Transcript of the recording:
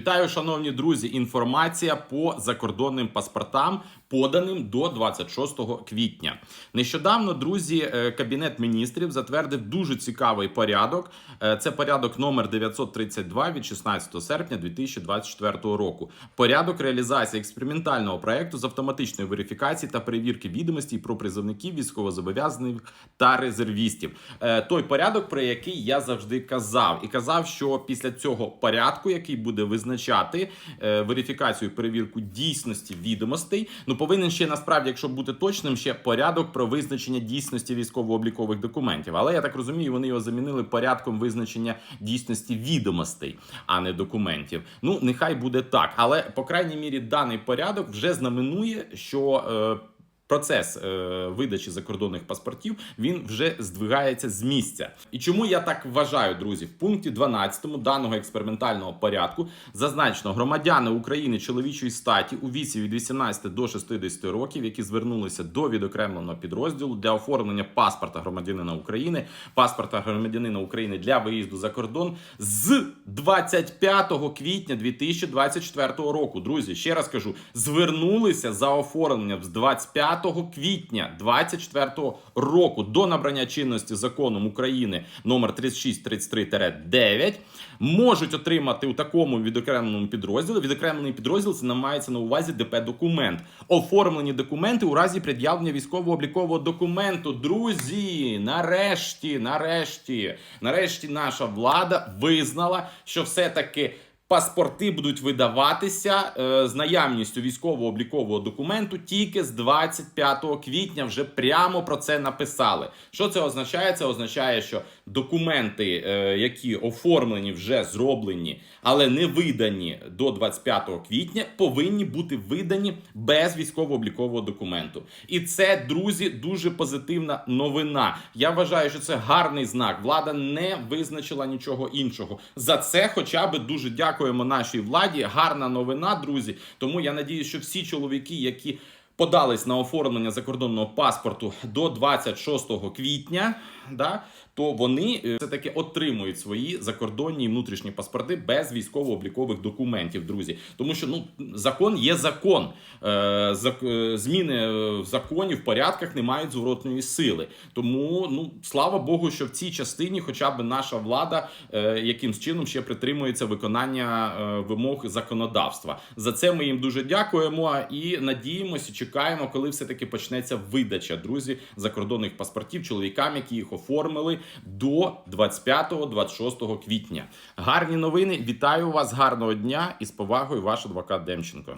Вітаю, шановні друзі. Інформація по закордонним паспортам, поданим до 26 квітня. Нещодавно, друзі, е, кабінет міністрів затвердив дуже цікавий порядок. Е, Це порядок номер 932 від 16 серпня 2024 року. Порядок реалізації експериментального проекту з автоматичної верифікації та перевірки відомостей про призовників, військовозобов'язаних та резервістів. Е, Той порядок, про який я завжди казав, і казав, що після цього порядку, який буде визначати верифікацію і перевірку дійсності відомостей, ну повинен ще насправді, якщо бути точним, ще порядок про визначення дійсності військово-облікових документів. Але я так розумію, вони його замінили порядком визначення дійсності відомостей, а не документів. Ну нехай буде так, але по крайній мірі даний порядок вже знаменує, що. Е, Процес е, видачі закордонних паспортів він вже здвигається з місця. І чому я так вважаю, друзі? В пункті 12 даного експериментального порядку зазначено громадяни України чоловічої статі у віці від 18 до 60 років, які звернулися до відокремленого підрозділу для оформлення паспорта громадянина України, паспорта громадянина України для виїзду за кордон з 25 квітня 2024 року. Друзі, ще раз кажу, звернулися за оформленням з 25 квітня 2024 року до набрання чинності законом України номер 3633-9 можуть отримати у такому відокремленому підрозділі. Відокремлений підрозділ це мається на увазі ДП документ. Оформлені документи у разі пред'явлення військово-облікового документу. Друзі, нарешті, нарешті, нарешті, наша влада визнала, що все-таки. Паспорти будуть видаватися е, з наявністю військово-облікового документу тільки з 25 квітня. Вже прямо про це написали. Що це означає? Це означає, що документи, е, які оформлені, вже зроблені, але не видані до 25 квітня, повинні бути видані без військово-облікового документу. І це, друзі, дуже позитивна новина. Я вважаю, що це гарний знак. Влада не визначила нічого іншого. За це, хоча би дуже дякуємо нашій владі. Гарна новина, друзі. Тому я надію, що всі чоловіки, які подались на оформлення закордонного паспорту до 26 квітня, да, то вони е, все-таки отримують свої закордонні і внутрішні паспорти без військово-облікових документів, друзі. Тому що ну закон є закон. Е, е, зміни в законі, в порядках не мають зворотної сили. Тому ну слава Богу, що в цій частині, хоча б наша влада якимсь чином ще притримується виконання вимог законодавства. За це ми їм дуже дякуємо і надіємося, чекаємо, коли все таки почнеться видача друзі закордонних паспортів чоловікам, які їх оформили до 25-26 квітня. Гарні новини. Вітаю вас, гарного дня і з повагою, ваш адвокат Демченко.